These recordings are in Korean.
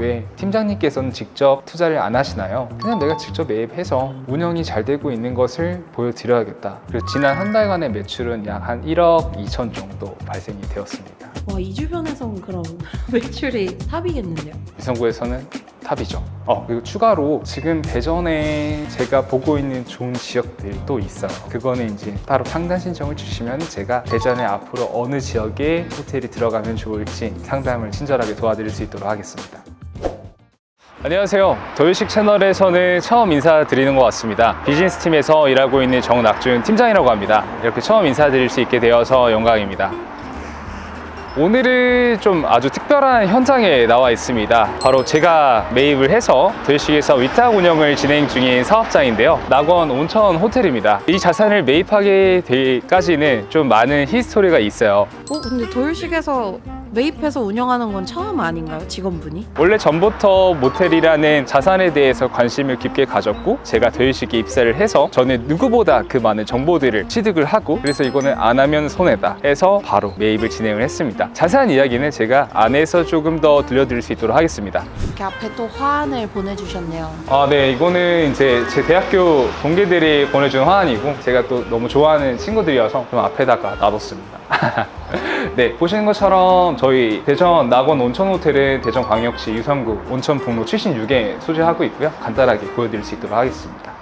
왜 팀장님께서는 직접 투자를 안 하시나요? 그냥 내가 직접 매입해서 운영이 잘 되고 있는 것을 보여드려야겠다. 그래서 지난 한 달간의 매출은 약 한 1억 2천 정도 발생이 되었습니다. 와, 이 주변에선 그럼 매출이 탑이겠는데요? 유성구에서는 탑이죠. 어, 그리고 추가로 지금 대전에 제가 보고 있는 좋은 지역들도 있어요. 그거는 이제 따로 상담 신청을 주시면 제가 대전에 앞으로 어느 지역에 호텔이 들어가면 좋을지 상담을 친절하게 도와드릴 수 있도록 하겠습니다. 안녕하세요. 도요식 채널에서는 처음 인사드리는 것 같습니다. 비즈니스 팀에서 일하고 있는 정낙준 팀장이라고 합니다. 이렇게 처음 인사드릴 수 있게 되어서 영광입니다. 오늘은 좀 아주 특별한 현장에 나와 있습니다. 바로 제가 매입을 해서 도시에서 위탁 운영을 진행 중인 사업장인데요. 낙원 온천 호텔입니다. 이 자산을 매입하게 되기까지는 좀 많은 히스토리가 있어요. 어, 근데 도율식에서 매입해서 운영하는 건 처음 아닌가요? 직원분이? 원래 전부터 모텔이라는 자산에 대해서 관심을 깊게 가졌고 제가 도요식에 입사를 해서 저는 누구보다 그 많은 정보들을 취득을 하고 그래서 이거는 안 하면 손해다 해서 바로 매입을 진행을 했습니다. 자세한 이야기는 제가 안에서 조금 더 들려드릴 수 있도록 하겠습니다. 이렇게 앞에 또 화환을 보내주셨네요. 아, 네. 이거는 이제 제 대학교 동기들이 보내준 화환이고 제가 또 너무 좋아하는 친구들이어서 좀 앞에다가 놔뒀습니다. 네, 보시는 것처럼 저희 대전 낙원 온천 호텔은 대전광역시 유성구 온천 북로 76에 소재하고 있고요. 간단하게 보여드릴 수 있도록 하겠습니다.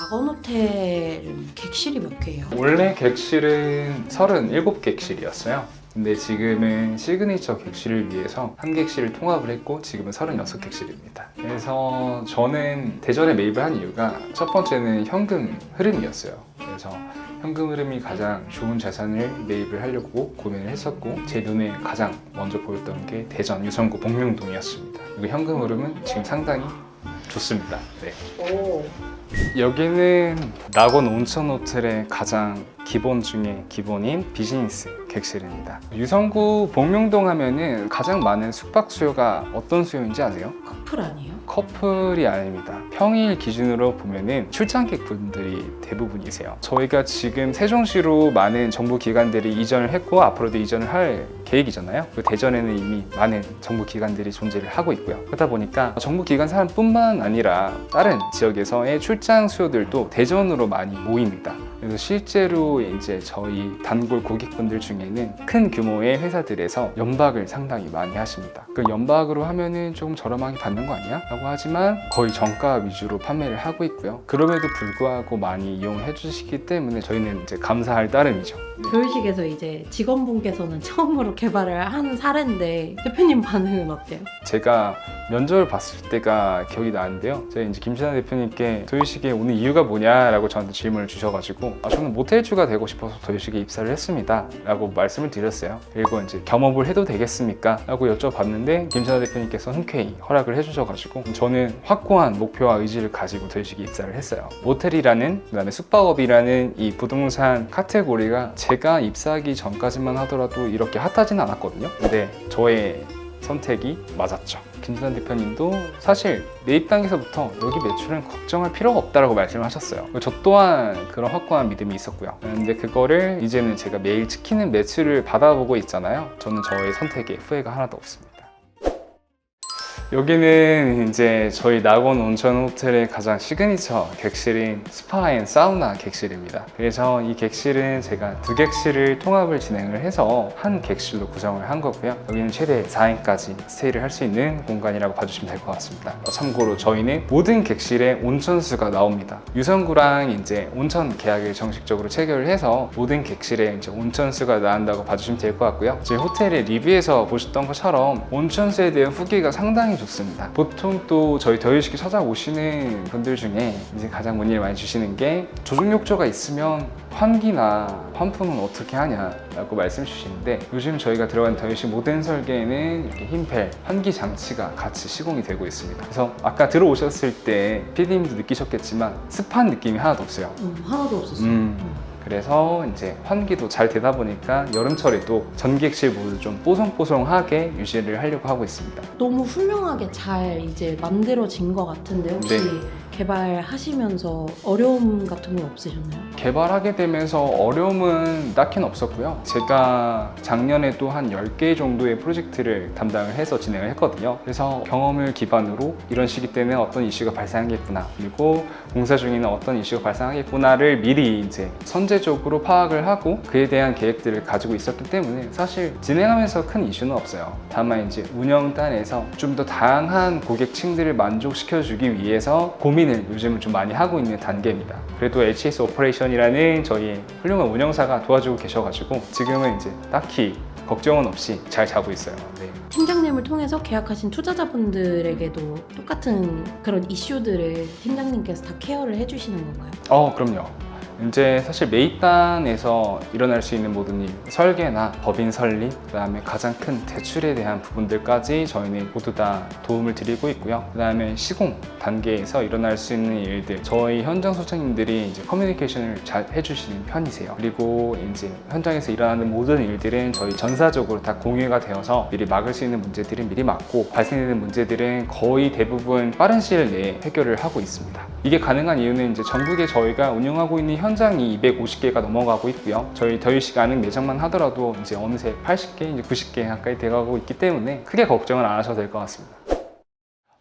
낙원 호텔은 객실이 몇 개예요? 원래 객실은 37객실이었어요. 근데 지금은 시그니처 객실을 위해서 한 객실을 통합을 했고 지금은 36객실입니다. 그래서 저는 대전에 매입을 한 이유가 첫 번째는 현금 흐름이었어요. 그래서 현금 흐름이 가장 좋은 자산을 매입을 하려고 고민을 했었고 제 눈에 가장 먼저 보였던 게 대전 유성구 복명동이었습니다. 그리고 현금 흐름은 지금 상당히 좋습니다. 네. 오. 여기는 낙원 온천 호텔의 가장 기본 중에 기본인 비즈니스 객실입니다. 유성구 복명동 하면은 가장 많은 숙박 수요가 어떤 수요인지 아세요? 커플 아니에요? 커플이 아닙니다. 평일 기준으로 보면은 출장객 분들이 대부분이세요. 저희가 지금 세종시로 많은 정부 기관들이 이전을 했고 앞으로도 이전을 할 계획이잖아요. 그 대전에는 이미 많은 정부 기관들이 존재를 하고 있고요. 그러다 보니까 정부 기관 사람뿐만 아니라 다른 지역에서의 출장 수요들도 대전으로 많이 모입니다. 그래서 실제로 이제 저희 단골 고객분들 중에는 큰 규모의 회사들에서 연박을 상당히 많이 하십니다. 그 연박으로 하면은 좀 저렴하게 받는 거 아니야? 라고 하지만 거의 정가 위주로 판매를 하고 있고요. 그럼에도 불구하고 많이 이용을 해주시기 때문에 저희는 이제 감사할 따름이죠. 도율식에서 이제 직원분께서는 처음으로 개발을 한 사례인데 대표님 반응은 어때요? 제가 면접을 봤을 때가 기억이 나는데요. 제가 이제 김신아 대표님께 도유식에 오는 이유가 뭐냐라고 저한테 질문을 주셔가지고 아, 저는 모텔주가 되고 싶어서 도유식에 입사를 했습니다. 라고 말씀을 드렸어요. 그리고 이제 겸업을 해도 되겠습니까? 라고 여쭤봤는데 김신아 대표님께서 흔쾌히 허락을 해주셔가지고 저는 확고한 목표와 의지를 가지고 도유식에 입사를 했어요. 모텔이라는 그 다음에 숙박업이라는 이 부동산 카테고리가 제가 입사하기 전까지만 하더라도 이렇게 핫하지는 않았거든요. 근데 저의 선택이 맞았죠. 김수환 대표님도 사실 매입 단계에서부터 여기 매출은 걱정할 필요가 없다라고 말씀을 하셨어요. 저 또한 그런 확고한 믿음이 있었고요. 근데 그거를 이제는 제가 매일 지키는 매출을 받아보고 있잖아요. 저는 저의 선택에 후회가 하나도 없습니다. 여기는 이제 저희 낙원 온천 호텔의 가장 시그니처 객실인 스파 앤 사우나 객실입니다. 그래서 이 객실은 제가 두 객실을 통합을 진행을 해서 한 객실로 구성을 한 거고요. 여기는 최대 4인까지 스테이를 할 수 있는 공간이라고 봐주시면 될 것 같습니다. 어, 참고로 저희는 모든 객실에 온천수가 나옵니다. 유성구랑 이제 온천 계약을 정식적으로 체결을 해서 모든 객실에 이제 온천수가 나온다고 봐주시면 될 것 같고요. 저희 호텔의 리뷰에서 보셨던 것처럼 온천수에 대한 후기가 상당히 좋습니다. 보통 또 저희 더위식에 찾아오시는 분들 중에 이제 가장 문의를 많이 주시는 게 조종 욕조가 있으면 환기나 환풍은 어떻게 하냐라고 말씀 주시는데 요즘 저희가 들어간 더위식 모든 설계에는 이렇게 흰펠 환기 장치가 같이 시공이 되고 있습니다. 그래서 아까 들어오셨을 때 PD님도 느끼셨겠지만 습한 느낌이 하나도 없어요. 음, 하나도 없었어요. 음. 그래서 이제 환기도 잘 되다 보니까 여름철에도 전객실 모두 좀 뽀송뽀송하게 유지를 하려고 하고 있습니다. 너무 훌륭하게 잘 이제 만들어진 것 같은데 혹시 네. 개발하시면서 어려움 같은 건 없으셨나요? 개발하게 되면서 어려움은 딱히는 없었고요. 제가 작년에도 한 10개 정도의 프로젝트를 담당을 해서 진행을 했거든요. 그래서 경험을 기반으로 이런 시기 때는 어떤 이슈가 발생하겠구나. 그리고 공사 중에는 어떤 이슈가 발생하겠구나를 미리 이제 선제적으로 파악을 하고 그에 대한 계획들을 가지고 있었기 때문에 사실 진행하면서 큰 이슈는 없어요. 다만 이제 운영단에서 좀 더 다양한 고객층들을 만족시켜주기 위해서 고민 을 요즘은 좀 많이 하고 있는 단계입니다. 그래도 HS 오퍼레이션이라는 저희 훌륭한 운영사가 도와주고 계셔가지고 지금은 이제 딱히 걱정은 없이 잘 자고 있어요. 네. 팀장님을 통해서 계약하신 투자자분들에게도 똑같은 그런 이슈들을 팀장님께서 다 케어를 해주시는 건가요? 어, 그럼요. 이제 사실 매입단에서 일어날 수 있는 모든 일, 설계나 법인 설립, 그다음에 가장 큰 대출에 대한 부분들까지 저희는 모두 다 도움을 드리고 있고요. 그다음에 시공 단계에서 일어날 수 있는 일들, 저희 현장 소장님들이 이제 커뮤니케이션을 잘 해주시는 편이세요. 그리고 이제 현장에서 일어나는 모든 일들은 저희 전사적으로 다 공유가 되어서 미리 막을 수 있는 문제들은 미리 막고 발생되는 문제들은 거의 대부분 빠른 시일 내에 해결을 하고 있습니다. 이게 가능한 이유는 이제 전국에 저희가 운영하고 있는 현 장이 250개가 넘어가고 있고요. 저희 더유식 안흥 매장만 하더라도 이제 어느새 80개, 이제 90개 가까이 돼가고 있기 때문에 크게 걱정을 안 하셔도 될 것 같습니다.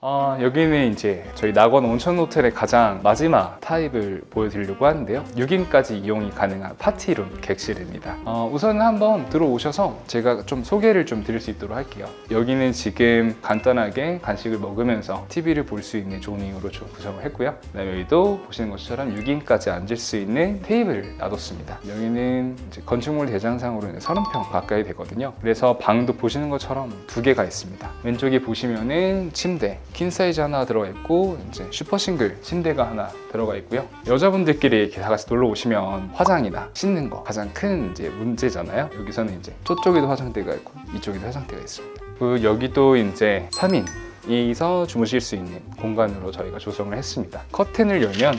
아, 여기는 이제 저희 낙원 온천 호텔의 가장 마지막 타입을 보여드리려고 하는데요. 6인까지 이용이 가능한 파티룸 객실입니다. 어, 우선 한번 들어오셔서 제가 좀 소개를 좀 드릴 수 있도록 할게요. 여기는 지금 간단하게 간식을 먹으면서 TV를 볼 수 있는 조닝으로 좀 구성을 했고요. 그다음에 여기도 보시는 것처럼 6인까지 앉을 수 있는 테이블을 놔뒀습니다. 여기는 이제 건축물 대장상으로 는 30평 가까이 되거든요. 그래서 방도 보시는 것처럼 두 개가 있습니다. 왼쪽에 보시면은 침대, 퀸 사이즈 하나 들어가 있고 이제 슈퍼 싱글 침대가 하나 들어가 있고요. 여자분들끼리 이렇게 다 같이 놀러 오시면 화장이나 씻는 거 가장 큰 이제 문제잖아요. 여기서는 이제 저쪽에도 화장대가 있고 이쪽에도 화장대가 있습니다. 그 여기도 이제 3인 이서 주무실 수 있는 공간으로 저희가 조성을 했습니다. 커튼을 열면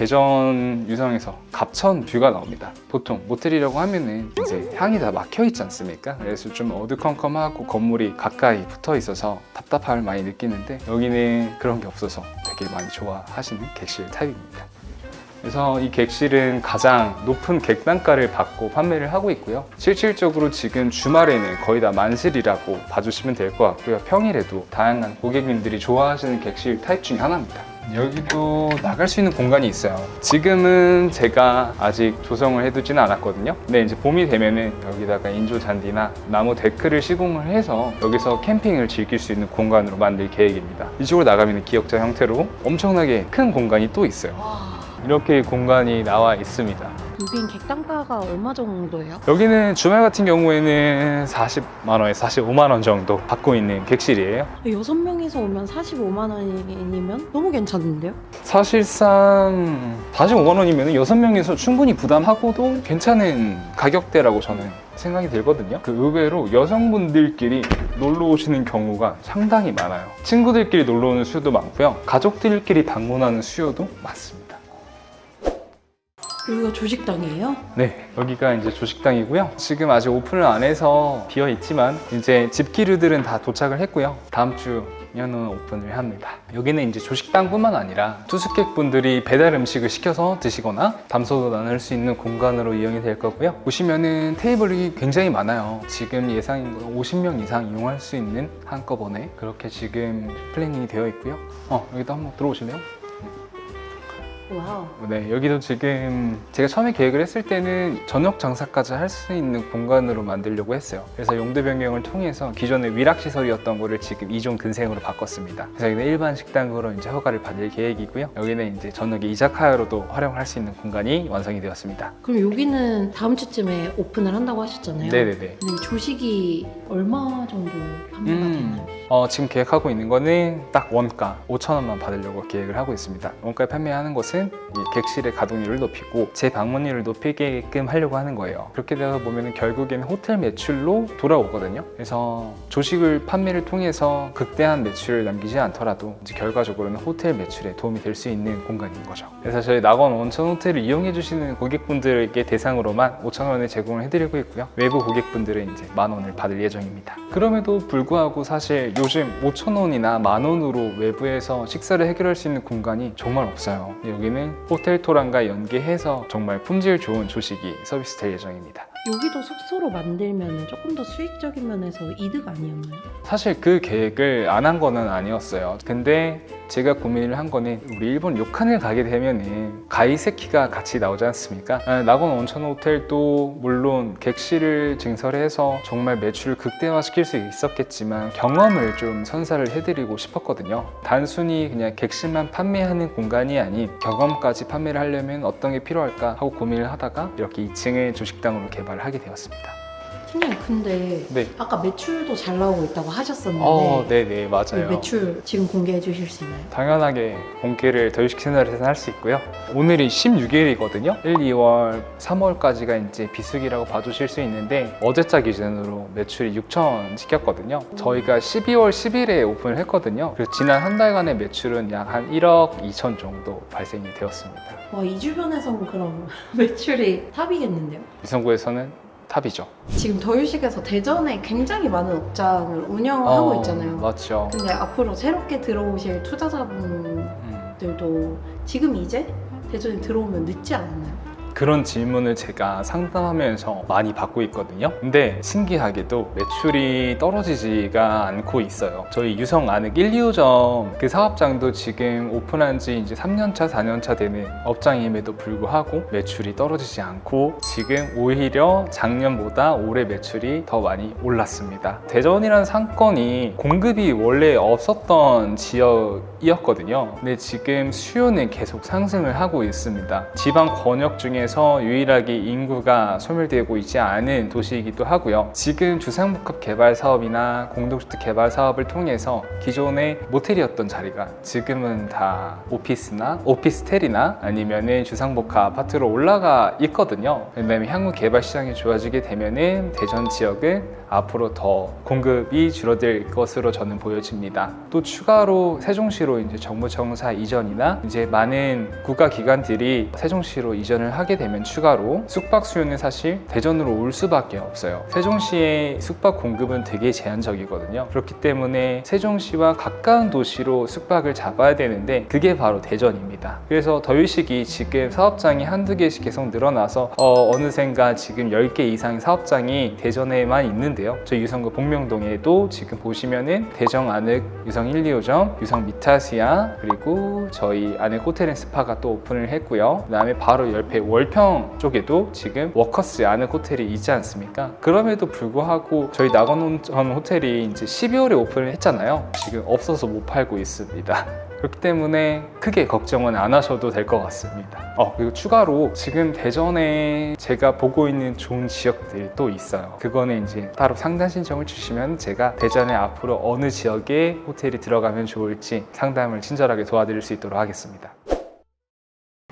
대전 유성에서 갑천 뷰가 나옵니다. 보통 모텔이라고 하면은 이제 향이 다 막혀 있지 않습니까? 그래서 좀 어두컴컴하고 건물이 가까이 붙어 있어서 답답함을 많이 느끼는데 여기는 그런 게 없어서 되게 많이 좋아하시는 객실 타입입니다. 그래서 이 객실은 가장 높은 객단가를 받고 판매를 하고 있고요. 실질적으로 지금 주말에는 거의 다 만실이라고 봐주시면 될 것 같고요. 평일에도 다양한 고객님들이 좋아하시는 객실 타입 중에 하나입니다. 여기도 나갈 수 있는 공간이 있어요. 지금은 제가 아직 조성을 해두지는 않았거든요. 근데 이제 봄이 되면은 여기다가 인조 잔디나 나무 데크를 시공을 해서 여기서 캠핑을 즐길 수 있는 공간으로 만들 계획입니다. 이쪽으로 나가면 기역자 형태로 엄청나게 큰 공간이 또 있어요. 와, 이렇게 공간이 나와 있습니다. 여긴 객단가가 얼마 정도예요? 여기는 주말 같은 경우에는 40만 원에서 45만 원 정도 받고 있는 객실이에요. 여섯 명이서 오면 45만 원이면 너무 괜찮은데요? 사실상 45만 원이면 6명에서 충분히 부담하고도 괜찮은 가격대라고 저는 생각이 들거든요. 그 의외로 여성분들끼리 놀러 오시는 경우가 상당히 많아요. 친구들끼리 놀러 오는 수요도 많고요. 가족들끼리 방문하는 수요도 많습니다. 여기가 조식당이에요? 네, 여기가 이제 조식당이고요. 지금 아직 오픈을 안 해서 비어 있지만 이제 집기류들은 다 도착을 했고요. 다음 주면은 오픈을 합니다. 여기는 이제 조식당뿐만 아니라 투숙객분들이 배달 음식을 시켜서 드시거나 담소도 나눌 수 있는 공간으로 이용이 될 거고요. 보시면은 테이블이 굉장히 많아요. 지금 예상인 50명 이상 이용할 수 있는 한꺼번에 그렇게 지금 플래닝이 되어 있고요. 어, 여기도 한번 들어오실래요? 와우. 네, 여기도 지금 제가 처음에 계획을 했을 때는 저녁 장사까지 할 수 있는 공간으로 만들려고 했어요. 그래서 용도 변경을 통해서 기존의 위락 시설이었던 거를 지금 이종 근생으로 바꿨습니다. 그래서 여기는 일반 식당으로 이제 허가를 받을 계획이고요. 여기는 이제 저녁에 이자카야로도 활용할 수 있는 공간이 완성이 되었습니다. 그럼 여기는 다음 주쯤에 오픈을 한다고 하셨잖아요. 네네네. 근데 조식이 얼마 정도 판매가 음. 되나요? 어, 지금 계획하고 있는 거는 딱 원가 5천 원만 받으려고 계획을 하고 있습니다. 원가에 판매하는 것은 이 객실의 가동률을 높이고 재방문율을 높이게끔 하려고 하는 거예요. 그렇게 되다 보면 결국에는 호텔 매출로 돌아오거든요. 그래서 조식을 판매를 통해서 극대한 매출을 남기지 않더라도 이제 결과적으로는 호텔 매출에 도움이 될 수 있는 공간인 거죠. 그래서 저희 낙원 온천 호텔을 이용해 주시는 고객분들에게 대상으로만 5천 원을 제공을 해드리고 있고요. 외부 고객분들은 이제 만 원을 받을 예정입니다. 그럼에도 불구하고 사실 요즘 5천 원이나 만 원으로 외부에서 식사를 해결할 수 있는 공간이 정말 없어요. 여기는 호텔 토랑과 연계해서 정말 품질 좋은 조식이 서비스될 예정입니다. 여기도 숙소로 만들면 조금 더 수익적인 면에서 이득 아니었나요? 사실 그 계획을 안 한 거는 아니었어요. 근데 제가 고민을 한 거는 우리 일본 료칸을 가게 되면은 가이세키가 같이 나오지 않습니까? 아, 낙원 온천 호텔도 물론 객실을 증설해서 정말 매출을 극대화시킬 수 있었겠지만 경험을 좀 선사를 해드리고 싶었거든요. 단순히 그냥 객실만 판매하는 공간이 아닌 경험까지 판매를 하려면 어떤 게 필요할까 하고 고민을 하다가 이렇게 2층을 조식당으로 개발을 하게 되었습니다. 팀장님 근데 네. 아까 매출도 잘 나오고 있다고 하셨었는데 어, 네네 이 맞아요. 매출 지금 공개해 주실 수 있나요? 당연하게 공개를 더유식 채널에서 할 수 있고요. 오늘이 16일이거든요. 1, 2월, 3월까지가 이제 비수기라고 봐주실 수 있는데 어제자 기준으로 매출이 6천 찍혔거든요. 저희가 12월 10일에 오픈을 했거든요. 그래서 지난 한 달간의 매출은 약 한 1억 2천 정도 발생이 되었습니다. 와 이 주변에서는 그럼 매출이 탑이겠는데요? 유성구에서는 탑이죠. 지금 더유식에서 대전에 굉장히 많은 업장을 운영하고 어, 있잖아요. 맞죠. 근데 앞으로 새롭게 들어오실 투자자분들도 음. 지금 이제 대전에 들어오면 늦지 않았나요? 그런 질문을 제가 상담하면서 많이 받고 있거든요. 근데 신기하게도 매출이 떨어지지가 않고 있어요. 저희 유성 안흑 1, 2호점 그 사업장도 지금 오픈한 지 이제 3년차, 4년차 되는 업장임에도 불구하고 매출이 떨어지지 않고 지금 오히려 작년보다 올해 매출이 더 많이 올랐습니다. 대전이라는 상권이 공급이 원래 없었던 지역이었거든요. 근데 지금 수요는 계속 상승을 하고 있습니다. 지방 권역 중에 서 유일하게 인구가 소멸되고 있지 않은 도시이기도 하고요. 지금 주상복합 개발 사업이나 공동주택 개발 사업을 통해서 기존의 모텔이었던 자리가 지금은 다 오피스나 오피스텔이나 아니면은 주상복합 아파트로 올라가 있거든요. 그다음에 향후 개발 시장이 좋아지게 되면은 대전 지역은 앞으로 더 공급이 줄어들 것으로 저는 보여집니다. 또 추가로 세종시로 이제 정부청사 이전이나 이제 많은 국가 기관들이 세종시로 이전을 하게 되면 추가로 숙박 수요는 사실 대전으로 올 수밖에 없어요. 세종시의 숙박 공급은 되게 제한적이거든요. 그렇기 때문에 세종시와 가까운 도시로 숙박을 잡아야 되는데 그게 바로 대전입니다. 그래서 더유식이 지금 사업장이 한두 개씩 계속 늘어나서 어, 어느샌가 지금 10개 이상의 사업장이 대전에만 있는데요. 저희 유성구 복명동에도 지금 보시면은 대정 안흑 유성 1, 2호점, 유성 미타시아 그리고 저희 안에 호텔 앤 스파가 또 오픈을 했고요. 그다음에 바로 옆에 월평 쪽에도 지금 워커스 안흑 호텔이 있지 않습니까? 그럼에도 불구하고 저희 낙원온천 호텔이 이제 12월에 오픈을 했잖아요. 지금 없어서 못 팔고 있습니다. 그렇기 때문에 크게 걱정은 안 하셔도 될 것 같습니다. 어, 그리고 추가로 지금 대전에 제가 보고 있는 좋은 지역들이 또 있어요. 그거는 이제 따로 상담 신청을 주시면 제가 대전에 앞으로 어느 지역에 호텔이 들어가면 좋을지 상담을 친절하게 도와드릴 수 있도록 하겠습니다.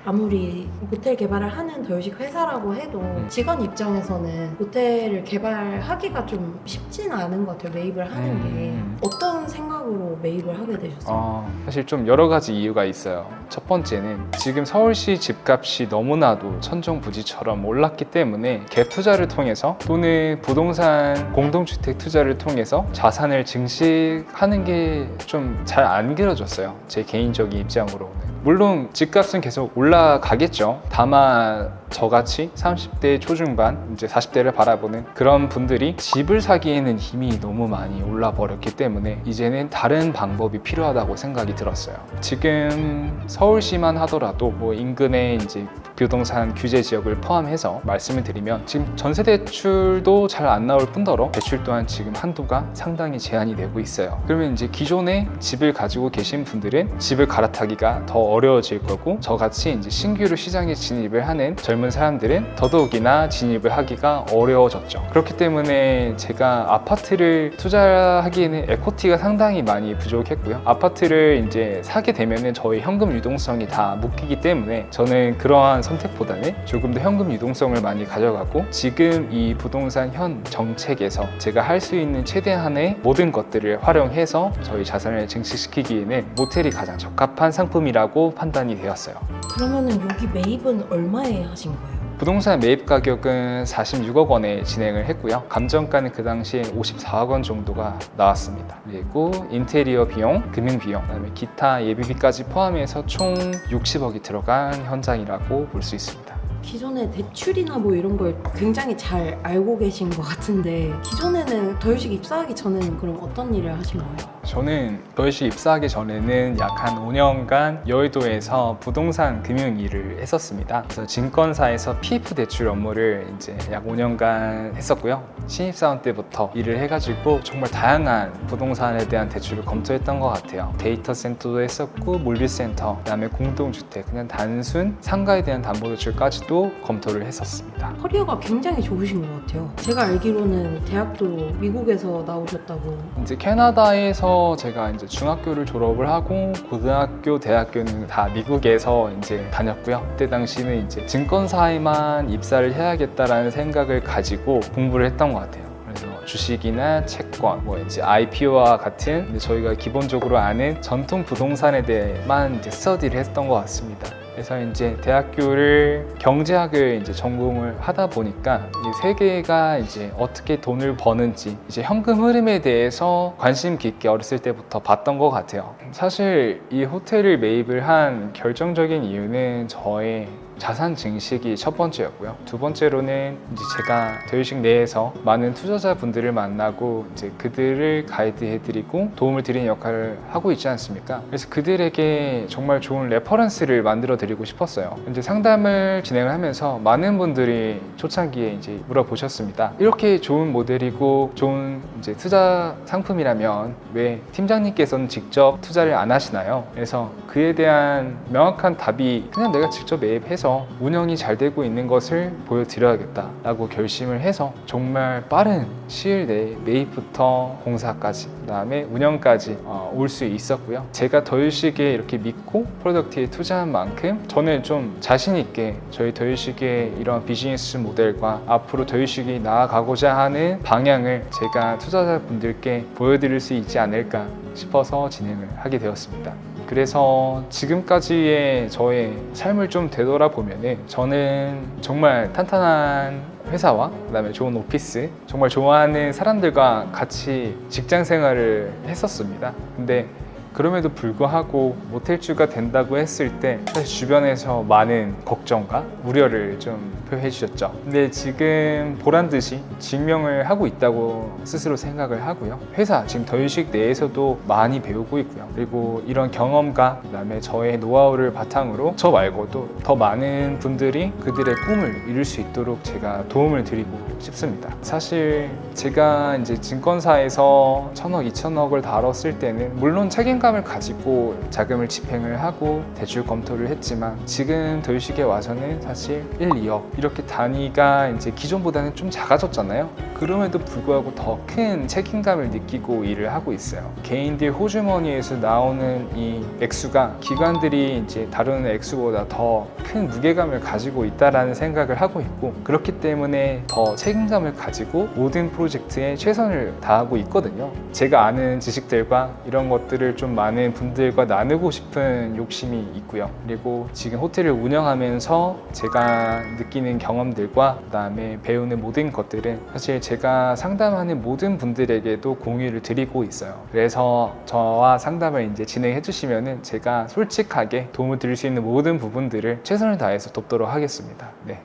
아무리 호텔 개발을 하는 더유식 회사라고 해도 음. 직원 입장에서는 호텔을 개발하기가 좀 쉽지는 않은 것 같아요. 매입을 하는 음. 게 어떤 생각으로 매입을 하게 되셨어요? 어, 사실 좀 여러 가지 이유가 있어요. 첫 번째는 지금 서울시 집값이 너무나도 천정부지처럼 올랐기 때문에 갭 투자를 통해서 또는 부동산 공동주택 투자를 통해서 자산을 증식하는 게 좀 잘안 그려졌어요. 제 개인적인 입장으로는. 물론 집값은 계속 올라 가겠죠. 다만 저같이 30대 초중반, 이제 40대를 바라보는 그런 분들이 집을 사기에는 이미 너무 많이 올라 버렸기 때문에 이제는 다른 방법이 필요하다고 생각이 들었어요. 지금 서울시만 하더라도 뭐 인근에 이제 부동산 규제 지역을 포함해서 말씀을 드리면 지금 전세 대출도 잘 안 나올 뿐더러 대출 또한 지금 한도가 상당히 제한이 되고 있어요. 그러면 이제 기존에 집을 가지고 계신 분들은 집을 갈아타기가 더 어려워질 거고 저같이 이제 신규로 시장에 진입을 하는 젊은 사람들은 더더욱이나 진입을 하기가 어려워졌죠. 그렇기 때문에 제가 아파트를 투자하기에는 에코티가 상당히 많이 부족했고요. 아파트를 이제 사게 되면은 저희 현금 유동성이 다 묶이기 때문에 저는 그러한 선택보다는 조금 더 현금 유동성을 많이 가져가고 지금 이 부동산 현 정책에서 제가 할 수 있는 최대한의 모든 것들을 활용해서 저희 자산을 증식시키기에는 모텔이 가장 적합한 상품이라고 판단이 되었어요. 그러면은 여기 매입은 얼마에 하신 거예요? 부동산 매입 가격은 46억 원에 진행을 했고요. 감정가는 그 당시에 54억 원 정도가 나왔습니다. 그리고 인테리어 비용, 금융 비용, 그다음에 기타 예비비까지 포함해서 총 60억이 들어간 현장이라고 볼 수 있습니다. 기존에 대출이나 뭐 이런 걸 굉장히 잘 알고 계신 것 같은데 기존에는 더유식 입사하기 전에는 그럼 어떤 일을 하신 거예요? 저는 더이시 입사하기 전에는 약 한 5년간 여의도에서 부동산 금융 일을 했었습니다. 그래서 증권사에서 PF 대출 업무를 이제 약 5년간 했었고요. 신입사원 때부터 일을 해가지고 정말 다양한 부동산에 대한 대출을 검토했던 것 같아요. 데이터 센터도 했었고 몰빌센터, 그다음에 공동주택, 그냥 단순 상가에 대한 담보대출까지도 검토를 했었습니다. 커리어가 굉장히 좋으신 것 같아요. 제가 알기로는 대학도 미국에서 나오셨다고. 이제 캐나다에서 제가 이제 중학교를 졸업을 하고 고등학교, 대학교는 다 미국에서 이제 다녔고요. 그때 당시는 이제 증권사에만 입사를 해야겠다라는 생각을 가지고 공부를 했던 것 같아요. 그래서 주식이나 채권, 뭐 이제 IPO와 같은 저희가 기본적으로 아는 전통 부동산에 대해만 이제 스터디를 했던 것 같습니다. 그래서 이제 대학교를 경제학을 이제 전공을 하다 보니까 이 세계가 이제 어떻게 돈을 버는지 이제 현금 흐름에 대해서 관심 깊게 어렸을 때부터 봤던 것 같아요. 사실 이 호텔을 매입을 한 결정적인 이유는 저의 자산 증식이 첫 번째였고요. 두 번째로는 이제 제가 더유식 내에서 많은 투자자분들을 만나고 이제 그들을 가이드해드리고 도움을 드리는 역할을 하고 있지 않습니까? 그래서 그들에게 정말 좋은 레퍼런스를 만들어 드리고 싶었어요. 이제 상담을 진행을 하면서 많은 분들이 초창기에 이제 물어보셨습니다. 이렇게 좋은 모델이고 좋은 이제 투자 상품이라면 왜 팀장님께서는 직접 투자를 안 하시나요? 그래서 그에 대한 명확한 답이 그냥 내가 직접 매입해서 운영이 잘 되고 있는 것을 보여드려야겠다라고 결심을 해서 정말 빠른 시일 내에 매입부터 공사까지 그다음에 운영까지 어, 올수 있었고요. 제가 더유식에 이렇게 믿고 프로덕트에 투자한 만큼 저는 좀 자신 있게 저희 더유식의 이런 비즈니스 모델과 앞으로 더유식이 나아가고자 하는 방향을 제가 투자자분들께 보여드릴 수 있지 않을까 싶어서 진행을 하게 되었습니다. 그래서 지금까지의 저의 삶을 좀 되돌아보면은 저는 정말 탄탄한 회사와 그다음에 좋은 오피스, 정말 좋아하는 사람들과 같이 직장 생활을 했었습니다. 근데 그럼에도 불구하고 모텔주가 된다고 했을 때 사실 주변에서 많은 걱정과 우려를 좀 표해 주셨죠. 근데 지금 보란 듯이 증명을 하고 있다고 스스로 생각을 하고요. 회사 지금 더유식 내에서도 많이 배우고 있고요. 그리고 이런 경험과 그다음에 저의 노하우를 바탕으로 저 말고도 더 많은 분들이 그들의 꿈을 이룰 수 있도록 제가 도움을 드리고 싶습니다. 사실 제가 이제 증권사에서 천억, 이천억을 다뤘을 때는 물론 책임 감을 가지고 자금을 집행을 하고 대출 검토를 했지만 지금 더유식에 와서는 사실 1, 2억 이렇게 단위가 이제 기존보다는 좀 작아졌잖아요. 그럼에도 불구하고 더 큰 책임감을 느끼고 일을 하고 있어요. 개인들 호주머니에서 나오는 이 액수가 기관들이 이제 다루는 액수보다 더 큰 무게감을 가지고 있다라는 생각을 하고 있고 그렇기 때문에 더 책임감을 가지고 모든 프로젝트에 최선을 다하고 있거든요. 제가 아는 지식들과 이런 것들을 좀 많은 분들과 나누고 싶은 욕심이 있고요. 그리고 지금 호텔을 운영하면서 제가 느끼는 경험들과 그다음에 배우는 모든 것들은 사실 제가 상담하는 모든 분들에게도 공유를 드리고 있어요. 그래서 저와 상담을 이제 진행해 주시면은 제가 솔직하게 도움을 드릴 수 있는 모든 부분들을 최선을 다해서 돕도록 하겠습니다. 네.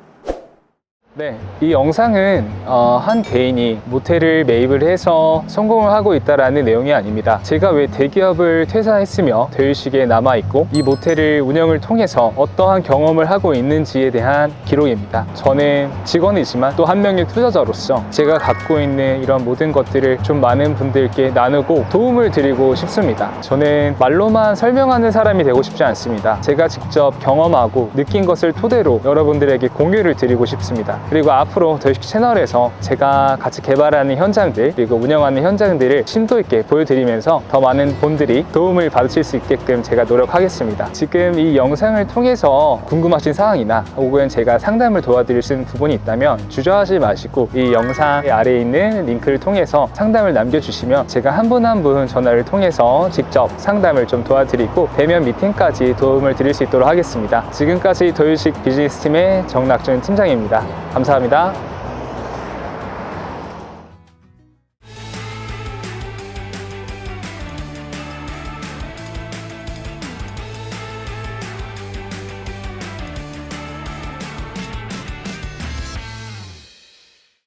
네, 이 영상은 어, 한 개인이 모텔을 매입을 해서 성공을 하고 있다라는 내용이 아닙니다. 제가 왜 대기업을 퇴사했으며 대유식에 남아 있고 이 모텔을 운영을 통해서 어떠한 경험을 하고 있는지에 대한 기록입니다. 저는 직원이지만 또 한 명의 투자자로서 제가 갖고 있는 이런 모든 것들을 좀 많은 분들께 나누고 도움을 드리고 싶습니다. 저는 말로만 설명하는 사람이 되고 싶지 않습니다. 제가 직접 경험하고 느낀 것을 토대로 여러분들에게 공유를 드리고 싶습니다. 그리고 앞으로 더이식 채널에서 제가 같이 개발하는 현장들 그리고 운영하는 현장들을 심도 있게 보여드리면서 더 많은 분들이 도움을 받으실 수 있게끔 제가 노력하겠습니다. 지금 이 영상을 통해서 궁금하신 사항이나 혹은 제가 상담을 도와드릴 수 있는 부분이 있다면 주저하지 마시고 이 영상 아래에 있는 링크를 통해서 상담을 남겨주시면 제가 한 분 한 분 전화를 통해서 직접 상담을 좀 도와드리고 대면 미팅까지 도움을 드릴 수 있도록 하겠습니다. 지금까지 도유식 비즈니스 팀의 정낙준 팀장입니다. 감사합니다.